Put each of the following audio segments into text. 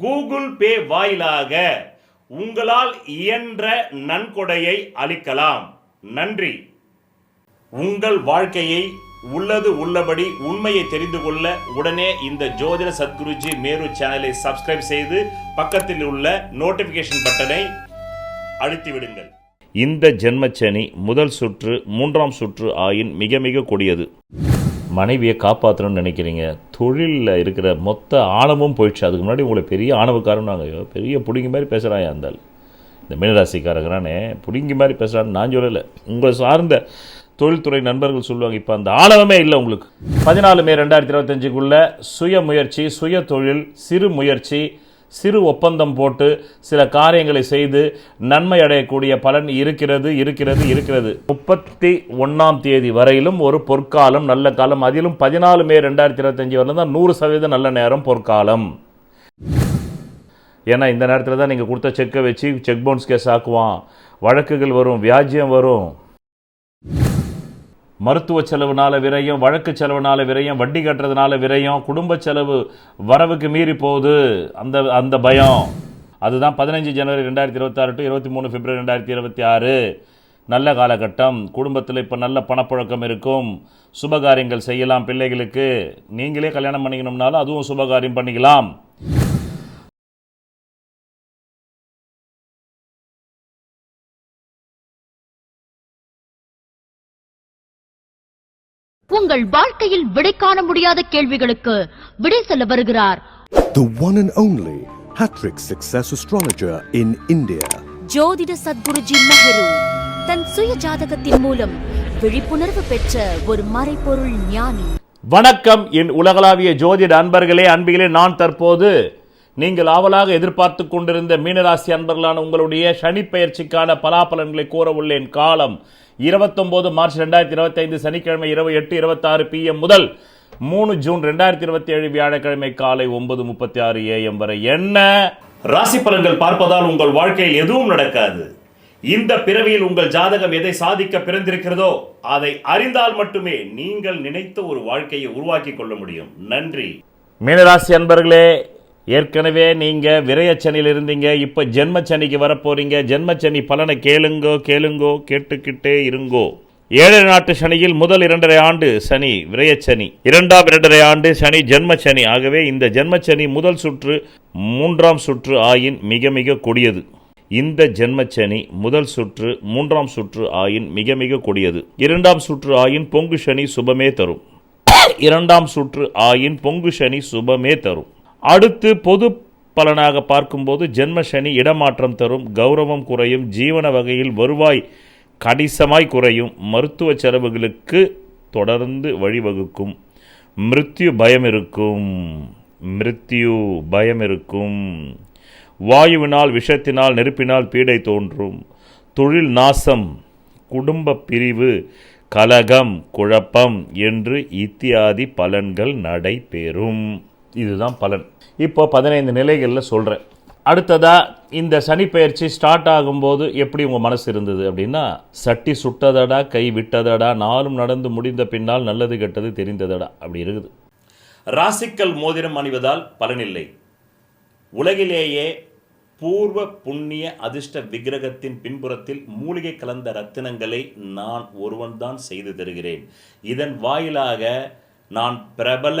Google Pay வாயிலாக உங்களால் இயன்ற நன்கொடையை அளிக்கலாம். நன்றி. உங்கள் வாழ்க்கையை உள்ளது உள்ளபடி உண்மையை தெரிந்து கொள்ள உடனே இந்த ஜோதிட சத்குருஜி மேரு சேனலை சப்ஸ்கிரைப் செய்து பக்கத்தில் உள்ள நோட்டிபிகேஷன் பட்டனை அழுத்தி விடுங்கள் இந்த ஜென்மச்சனி முதல் சுற்று மூன்றாம் சுற்று ஆயின் மிக மிக கொடியது. மனைவியை காப்பாற்றணும்னு நினைக்கிறீங்க. தொழிலில் இருக்கிற மொத்த ஆணவமும் போயிடுச்சு. அதுக்கு முன்னாடி உங்களை பெரிய ஆணவக்காரன் நாங்கள் பெரிய பிடிங்கி மாதிரி பேசுகிறான் அந்த இந்த மீனராசிக்காரங்கிறானே பிடிங்கி மாதிரி பேசுகிறான்னு நான் சொல்லலை. உங்களை சார்ந்த தொழில்துறை நண்பர்கள் சொல்லுவாங்க இப்போ அந்த ஆணவமே இல்லை உங்களுக்கு. பதினாலு மே ரெண்டாயிரத்தி இருபத்தஞ்சுக்குள்ளே சுய முயற்சி சுய தொழில் சிறு முயற்சி சிறு ஒப்பந்தம் போட்டு சில காரியங்களை செய்து நன்மை அடையக்கூடிய பலன் இருக்கிறது இருக்கிறது இருக்கிறது. முப்பத்தி ஒன்றாம் தேதி வரையிலும் ஒரு பொற்காலம் நல்ல காலம். அதிலும் பதினாலு மே ரெண்டாயிரத்தி இருபத்தஞ்சி வரலும் தான் நூறு சதவீதம் நல்ல நேரம் பொற்காலம். ஏன்னா இந்த நேரத்தில் தான் நீங்கள் கொடுத்த செக்கை வச்சு செக் பவுன்ஸ் கேஸ் ஆக்குவான். வழக்குகள் வரும் வியாஜ்யம் வரும். மருத்துவ செலவுனால விரயம் வழக்கு செலவுனால விரயம் வட்டி கட்டுறதுனால விரயம் குடும்ப செலவு வரவுக்கு மீறி போகுது. அந்த அந்த பயம். அதுதான் பதினஞ்சு ஜனவரி ரெண்டாயிரத்தி இருபத்தாறு டு இருபத்தி மூணு பிப்ரவரி ரெண்டாயிரத்தி இருபத்தி ஆறு. நல்ல காலகட்டம். குடும்பத்தில் இப்போ நல்ல பணப்புழக்கம் இருக்கும். சுபகாரியங்கள் செய்யலாம் பிள்ளைகளுக்கு. நீங்களே கல்யாணம் பண்ணிக்கணும்னாலும் அதுவும் சுபகாரியம் பண்ணிக்கலாம். உங்கள் வாழ்க்கையில் விடை காண முடியாத கேள்விகளுக்கு விடை சொல்ல வருகிறார். The one and only Hattrick Success Astrologer in India. ஜோதிட சத்குருஜி மெஹரு தன் சுய ஜாதகத்தின் மூலம் விழிப்புணர்வு பெற்ற ஒரு மறைபொருள் ஞானி. வணக்கம் என் உலகளாவிய ஜோதிட அன்பர்களே அன்பிகளே நான் தற்போது நீங்கள் ஆவலாக எதிர்பார்த்து கொண்டிருந்த மீனராசி அன்பர்களான உங்களுடைய சனி பெயர்ச்சிக்கான பலாபலன்களை கூற உள்ளேன். காலம் 29 மார்ச் ரெண்டாயிரத்தி இருபத்தைந்து சனிக்கிழமை இரவு எட்டு இருபத்தாறு பிஎம் முதல் மூணு ஜூன் ரெண்டாயிரத்தி இருபத்தி ஏழு வியாழக்கிழமை காலை ஒன்பது முப்பத்தி ஆறு ஏஎம் வரை. என்ன? ராசி பலன்கள் பார்ப்பதால் உங்கள் வாழ்க்கையில் எதுவும் நடக்காது. இந்த பிறவியில் உங்கள் ஜாதகம் எதை சாதிக்க பிறந்திருக்கிறதோ அதை அறிந்தால் மட்டுமே நீங்கள் நினைத்த ஒரு வாழ்க்கையை உருவாக்கி கொள்ள முடியும். நன்றி. மீனராசி அன்பர்களே ஏற்கனவே நீங்கள் விரயச்சனியில் இருந்தீங்க இப்போ ஜென்மச்சனிக்கு வரப்போறீங்க. ஜென்மச்சனி பலனை கேளுங்கோ கேளுங்கோ கேட்டுக்கிட்டே இருங்கோ. ஏழு நாட்டு சனியில் முதல் இரண்டரை ஆண்டு சனி விரயச்சனி. இரண்டாம் இரண்டரை ஆண்டு சனி ஜென்மச்சனி. ஆகவே இந்த ஜென்மச்சனி முதல் சுற்று மூன்றாம் சுற்று ஆயின் மிக மிக கொடியது. இந்த ஜென்மச்சனி முதல் சுற்று மூன்றாம் சுற்று ஆயின் மிக மிக கொடியது. இரண்டாம் சுற்று ஆயின் பொங்கு சனி சுபமே தரும். இரண்டாம் சுற்று ஆயின் பொங்கு சனி சுபமே தரும். அடுத்து பொது பலனாக பார்க்கும்போது ஜென்ம சனி இடமாற்றம் தரும் கௌரவம் குறையும் ஜீவன வகையில் வருவாய் கணிசமாய் குறையும். மருத்துவ செலவுகளுக்கு தொடர்ந்து வழிவகுக்கும். மிருத்யு பயம் இருக்கும். மிருத்யு பயம் இருக்கும். வாயுவினால் விஷத்தினால் நெருப்பினால் பீடை தோன்றும். தொழில் நாசம் குடும்ப பிரிவு கலகம் குழப்பம் என்று இத்தியாதி பலன்கள் நடைபெறும் இதுதான் பலன். இப்போ பதினைந்து நிலைகளில் சொல்கிறேன் அடுத்ததாக இந்த சனிப்பெயர்ச்சி ஸ்டார்ட் ஆகும்போது எப்படி உங்கள் மனசு இருந்தது அப்படின்னா சட்டி சுட்டதடா கை விட்டதடா நாளும் நடந்து முடிந்த பின்னால் நல்லது கெட்டது தெரிந்ததடா அப்படி இருக்குது. ராசிக்கல் மோதிரம் அணிவதால் பலனில்லை. உலகிலேயே பூர்வ புண்ணிய அதிர்ஷ்ட விக்கிரகத்தின் பின்புறத்தில் மூலிகை கலந்த ரத்தினங்களை நான் ஒருவன்தான் செய்து தருகிறேன். இதன் வாயிலாக நான் பிரபல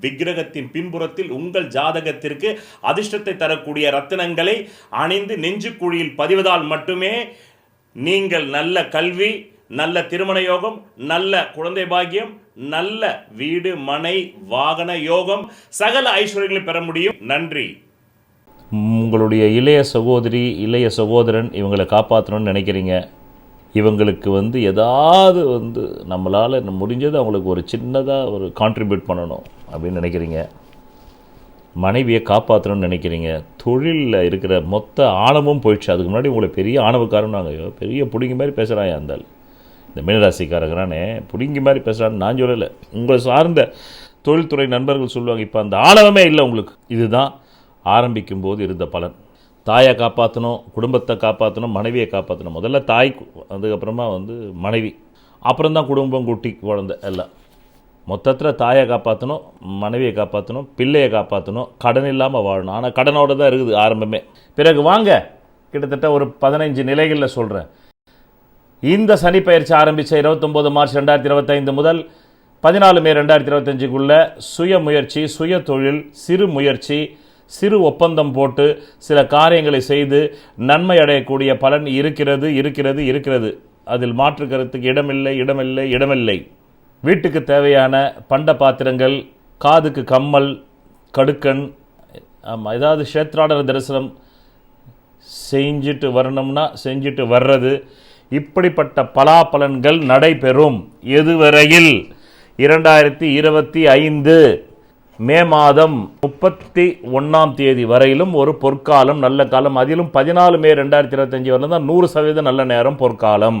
விக்கிரகத்தின் பின்புறத்தில் உங்கள் ஜாதகத்திற்கு அதிர்ஷ்டத்தை தரக்கூடிய ரத்தினங்களை அணிந்து நெஞ்சுக்குழியில் பதிவதால் மட்டுமே நீங்கள் நல்ல கல்வி நல்ல திருமண யோகம் நல்ல குழந்தை பாக்கியம் நல்ல வீடு மனை வாகன யோகம் சகல ஐஸ்வர்யங்களை பெற முடியும். நன்றி. உங்களுடைய இளைய சகோதரி இளைய சகோதரன் இவங்களை காப்பாற்றணும்னு நினைக்கிறீங்க. இவங்களுக்கு வந்து ஏதாவது வந்து நம்மளால் முடிஞ்சது அவங்களுக்கு ஒரு சின்னதாக ஒரு கான்ட்ரிபியூட் பண்ணணும். அப்படின்னு நினைக்கிறீங்க. மனைவியை காப்பாற்றணும்னு நினைக்கிறீங்க. தொழிலில் இருக்கிற மொத்த ஆணவமும் போயிடுச்சு. அதுக்கு முன்னாடி உங்களை பெரிய ஆணவக்காரன் நாங்கள் பெரிய பிடிங்கி மாதிரி பேசுகிறாயா இருந்தால் இந்த மீனராசிக்காரங்கிறானே பிடிங்கி மாதிரி பேசுகிறான்னு நான் சொல்லலை. உங்களை சார்ந்த தொழில்துறை நண்பர்கள் சொல்லுவாங்க இப்போ அந்த ஆணவமே இல்லை உங்களுக்கு. இதுதான் ஆரம்பிக்கும் போது இருந்த பலன். தாயை காப்பாற்றணும் குடும்பத்தை காப்பாற்றணும் மனைவியை காப்பாற்றணும் முதல்ல தாய் அதுக்கப்புறமா வந்து மனைவி. அப்புறம் தான் குடும்பம் குட்டி குழந்தை எல்லாம். மொத்தத்தில் தாயை காப்பாற்றணும் மனைவியை காப்பாற்றணும் பிள்ளையை காப்பாற்றணும் கடன் இல்லாமல் வாழணும். ஆனால் கடனோட தான் இருக்குது ஆரம்பமே. பிறகு வாங்க கிட்டத்தட்ட ஒரு பதினைஞ்சு நிலைகளில் சொல்கிறேன் இந்த சனி பயிற்சி ஆரம்பித்த இருபத்தொம்போது மார்ச் ரெண்டாயிரத்தி இருபத்தைந்து முதல் பதினாலு மே ரெண்டாயிரத்தி இருபத்தஞ்சுக்குள்ள சுய முயற்சி சுய தொழில் சிறு முயற்சி சிறு ஒப்பந்தம் போட்டு சில காரியங்களை செய்து நன்மை அடையக்கூடிய பலன் இருக்கிறது இருக்கிறது இருக்கிறது. அதில் மாற்று கருத்துக்கு இடமில்லை இடமில்லை இடமில்லை. வீட்டுக்கு தேவையான பண்ட பாத்திரங்கள் காதுக்கு கம்மல் கடுக்கன் ஆமாம் ஏதாவது க்ஷேத்ராடன தரிசனம் செஞ்சுட்டு வரணும்னா செஞ்சுட்டு வர்றது. இப்படிப்பட்ட பலாபலன்கள் நடைபெறும். எதுவரையில்? இரண்டாயிரத்தி இருபத்தி ஐந்து மே மாதம் முப்பத்தி ஒன்றாம் தேதி வரையிலும் ஒரு பொற்காலம் நல்ல காலம். அதிலும் பதினாலு மே ரெண்டாயிரத்தி இருபத்தஞ்சி வரலாம் தான் நூறு சதவீதம் நல்ல நேரம் பொற்காலம்.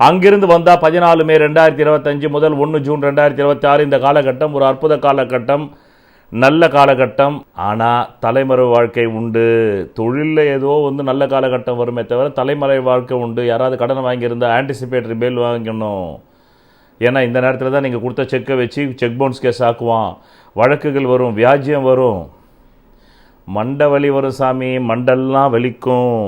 அங்கிருந்து வந்தால் பதினாலு மே ரெண்டாயிரத்தி இருபத்தஞ்சு முதல் ஒன்று ஜூன் ரெண்டாயிரத்தி இருபத்தி ஆறு. இந்த காலகட்டம் ஒரு அற்புத காலகட்டம் நல்ல காலகட்டம். ஆனால் தலைமறை வாழ்க்கை உண்டு. தொழிலில் ஏதோ வந்து நல்ல காலகட்டம் வருமே தவிர தலைமறை வாழ்க்கை உண்டு. யாராவது கடன் வாங்கியிருந்தா ஆன்டிசிபேட்டரி பேல் வாங்கணும் ஏன்னா இந்த நேரத்தில் தான் நீங்கள் கொடுத்த செக்கை வச்சு செக் பவுன்ஸ் கேஸ் ஆக்குவான். வழக்குகள் வரும் வியாஜ்யம் வரும். மண்டை வலி வரும் சாமி மண்டெல்லாம் வலிக்கும்.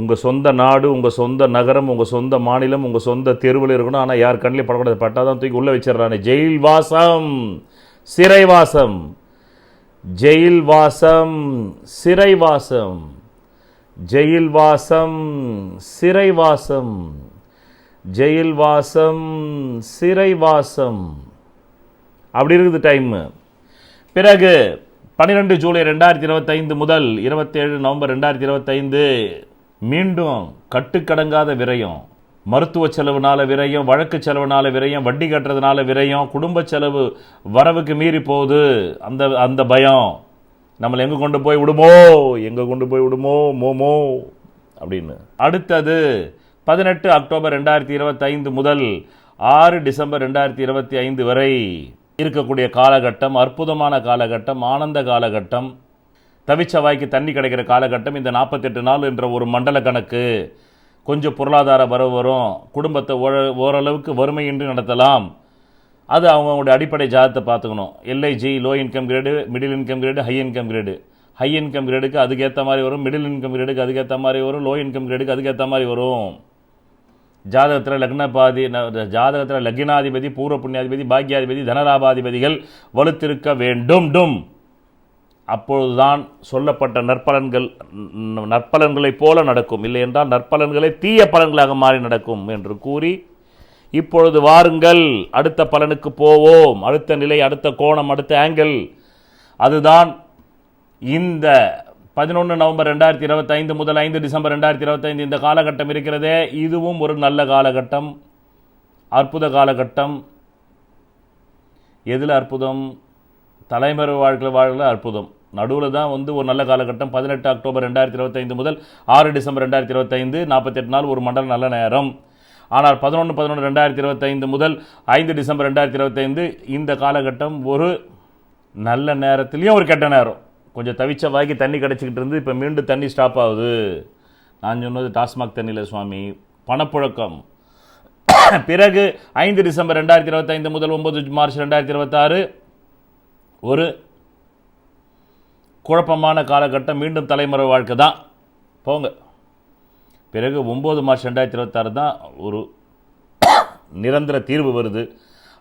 உங்கள் சொந்த நாடு உங்கள் சொந்த நகரம் உங்கள் சொந்த மாநிலம் உங்கள் சொந்த தெருவில் இருக்கணும். ஆனால் யார் கண்ணிலே படக்கூடாது. பட்டாதான் தான் தூக்கி உள்ளே வச்சிடறானே. ஜெயில் வாசம் சிறைவாசம். ஜெயில் வாசம் சிறைவாசம். ஜெயில் வாசம் சிறைவாசம். ஜெயில் வாசம் சிறைவாசம். அப்படி இருக்குது டைமு பிறகு பன்னிரெண்டு ஜூலை ரெண்டாயிரத்தி இருபத்தைந்து முதல் இருபத்தேழு நவம்பர் ரெண்டாயிரத்தி இருபத்தைந்து மீண்டும் கட்டுக்கடங்காத விரயம். மருத்துவ செலவுனால விரயம் வழக்கு செலவுனால விரயம் வட்டி கட்டுறதுனால விரயம் குடும்ப செலவு வரவுக்கு மீறி போகுது. அந்த அந்த பயம். நம்மளை எங்கே கொண்டு போய் விடுமோ? எங்கே கொண்டு போய் விடுமோ? மோமோ அப்படின்னு. அடுத்தது பதினெட்டு அக்டோபர் ரெண்டாயிரத்தி இருபத்தைந்து முதல் ஆறு டிசம்பர் ரெண்டாயிரத்தி இருபத்தி ஐந்து வரை இருக்கக்கூடிய காலகட்டம் அற்புதமான காலகட்டம் ஆனந்த காலகட்டம். தவிச்சவாய்க்கு தண்ணி கிடைக்கிற காலகட்டம் இந்த நாற்பத்தெட்டு நாள் என்ற ஒரு மண்டல கணக்கு. கொஞ்சம் பொருளாதார வரவு வரும். குடும்பத்தை ஓர- ஓரளவுக்கு வறுமையின்றி நடத்தலாம். அது அவங்கவுங்களுடைய அடிப்படை ஜாதத்தை பார்த்துக்கணும். LIG low income grade middle income grade high income grade. High income கிரேடுக்கு அதுக்கேற்ற மாதிரி வரும் மிடில் இன்கம் கிரேடுக்கு அதுக்கேற்ற மாதிரி வரும் லோ இன்கம் கிரேடுக்கு அதுக்கேற்ற மாதிரி வரும். ஜாதகத்தில் லக்னபாதி ஜாதகத்தில் லக்னாதிபதி பூர்வ புண்ணியாதிபதி பாக்கியாதிபதி தனலாபாதிபதிகள் வலுத்திருக்க வேண்டும். டும். அப்பொழுதுதான் சொல்லப்பட்ட நற்பலன்கள் நற்பலன்களைப் போல நடக்கும். இல்லை என்றால் நற்பலன்களை தீய பலன்களாக மாறி நடக்கும் என்று கூறி இப்பொழுது வாருங்கள் அடுத்த பலனுக்கு போவோம். அடுத்த நிலை அடுத்த கோணம் அடுத்த ஆங்கிள் அதுதான் இந்த பதினொன்று நவம்பர் ரெண்டாயிரத்தி இருபத்தைந்து முதல் ஐந்து டிசம்பர் ரெண்டாயிரத்தி இருபத்தைந்து இந்த காலகட்டம் இருக்கிறதே. இதுவும் ஒரு நல்ல காலகட்டம் அற்புத காலகட்டம். எதில் அற்புதம்? தலைமறை வாழ்க்கையில் வாழல அற்புதம். நடுவில் தான் வந்து ஒரு நல்ல காலகட்டம். பதினெட்டு அக்டோபர் ரெண்டாயிரத்தி இருபத்தைந்து முதல் ஆறு டிசம்பர் ரெண்டாயிரத்தி இருபத்தைந்து நாற்பத்தெட்டு நாள் ஒரு மண்டலம் நல்ல நேரம். ஆனால் பதினொன்று பதினொன்று ரெண்டாயிரத்தி இருபத்தைந்து முதல் ஐந்து டிசம்பர் ரெண்டாயிரத்தி இருபத்தைந்து இந்த காலகட்டம் ஒரு நல்ல நேரத்துலேயும் ஒரு கெட்ட நேரம். கொஞ்சம் தவிச்ச வாய்க்கு தண்ணி கிடச்சிக்கிட்டு இருந்து இப்போ மீண்டும் தண்ணி ஸ்டாப் ஆகுது. நான் சொன்னது டாஸ்மாக் தண்ணியில் சுவாமி. பணப்புழக்கம். பிறகு ஐந்து டிசம்பர் ரெண்டாயிரத்தி இருபத்தைந்து முதல் ஒம்பது மார்ச் ரெண்டாயிரத்தி இருபத்தாறு ஒரு குழப்பமான காலகட்டம் மீண்டும் தலைமுறை வாழ்க்கை தான். போங்க. பிறகு ஒம்பது மார்ச் ரெண்டாயிரத்தி இருபத்தாறு தான் ஒரு நிரந்தர தீர்வு வருது.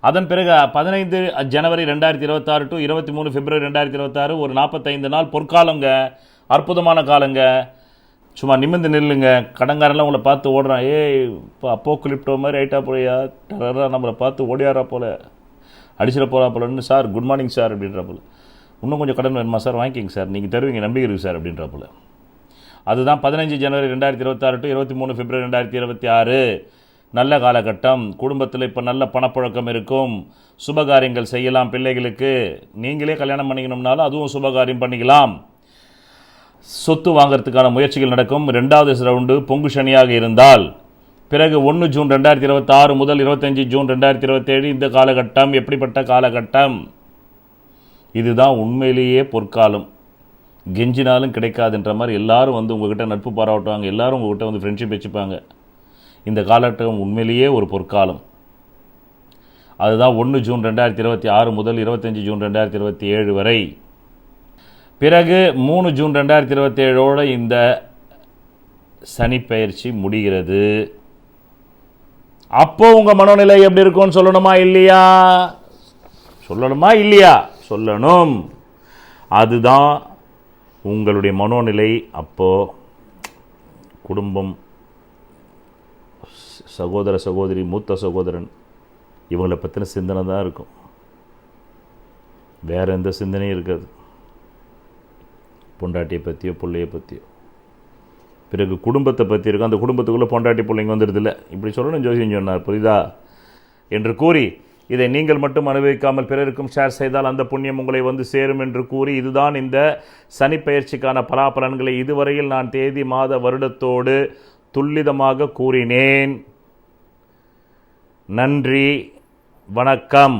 அதன் பிறகு பதினைந்து ஜனவரி ரெண்டாயிரத்தி இருபத்தாறு டு இருபத்தி மூணு பிப்ரவரி ரெண்டாயிரத்தி இருபத்தாறு ஒரு நாற்பத்தைந்து நாள் பொற்காலங்க அற்புதமான காலங்க. சும்மா நிமிந்து நில்லுங்க. கடங்காரெல்லாம் உங்களை பார்த்து ஓடுறான். ஏய் இப்போ அப்போ கிளிப்டோ மாதிரி ஐட்டா போலையா? டரரா நம்மளை பார்த்து ஓடியாரா போல. அடிச்சிட போகிறா போலன்னு சார் குட் மார்னிங் சார் அப்படின்றப்பல. இன்னும் கொஞ்சம் கடன் வேணுமா சார் வாங்கிக்கிங்க சார் நீங்கள் தருவீங்க நம்பிக்கை இருக்குது சார் அப்படின்றப்பல. அதுதான் பதினஞ்சு ஜனவரி ரெண்டாயிரத்தி இருபத்தாறு டு இருபத்தி மூணு பிப்ரவரி ரெண்டாயிரத்தி இருபத்தி ஆறு. நல்ல காலகட்டம். குடும்பத்தில் இப்போ நல்ல பணப்புழக்கம் இருக்கும். சுபகாரியங்கள் செய்யலாம் பிள்ளைகளுக்கு. நீங்களே கல்யாணம் பண்ணிக்கணும்னாலும் அதுவும் சுபகாரியம் பண்ணிக்கலாம். சொத்து வாங்குறதுக்கான முயற்சிகள் நடக்கும். ரெண்டாவது ரவுண்டு பொங்கு சனியாக இருந்தால். பிறகு ஒன்று ஜூன் ரெண்டாயிரத்தி இருபத்தாறு முதல் இருபத்தஞ்சி ஜூன் ரெண்டாயிரத்தி இருபத்தேழு இந்த காலகட்டம் எப்படிப்பட்ட காலகட்டம்? இதுதான் உண்மையிலேயே பொற்காலம். கெஞ்சினாலும் கிடைக்காதுன்ற மாதிரி எல்லாரும் வந்து உங்ககிட்ட நட்பு பாராட்டுவாங்க எல்லாரும் உங்ககிட்ட வந்து ஃப்ரெண்ட்ஷிப் வச்சுப்பாங்க. இந்த காலகட்டம் உண்மையிலேயே ஒரு பொற்காலம். அதுதான் ஒன்று ஜூன் ரெண்டாயிரத்தி இருபத்தி ஆறு முதல் இருபத்தஞ்சி ஜூன் ரெண்டாயிரத்தி இருபத்தி ஏழு வரை. பிறகு மூணு ஜூன் ரெண்டாயிரத்தி இருபத்தி இந்த சனி பயிற்சி முடிகிறது. அப்போ உங்கள் மனோநிலை எப்படி இருக்கும்னு சொல்லணுமா இல்லையா? சொல்லணுமா இல்லையா? சொல்லணும். அதுதான் உங்களுடைய மனோநிலை. அப்போ குடும்பம் சகோதர சகோதரி மூத்த சகோதரன் இவங்களை பற்றின சிந்தனை தான் இருக்கும். வேற எந்த சிந்தனையும் இருக்காது. பொண்டாட்டியை பற்றியோ பிள்ளையை பற்றியோ பிறகு குடும்பத்தை பற்றி இருக்கும் அந்த குடும்பத்துக்குள்ளே பொண்டாட்டி பிள்ளைங்க வந்துடுதில்ல. இப்படி சொல்லணும் ஜோசியம் சொன்னார் புரியுதா? என்று கூறி இதை நீங்கள் மட்டும் அனுபவிக்காமல் பிறருக்கும் ஷேர் செய்தால் அந்த புண்ணியம் உங்களை வந்து சேரும் என்று கூறி இதுதான் இந்த சனி பயிற்சிக்கான பலாபலன்களை இதுவரையில் நான் தேதி மாத வருடத்தோடு துல்லிதமாக கூறினேன். நன்றி வணக்கம்.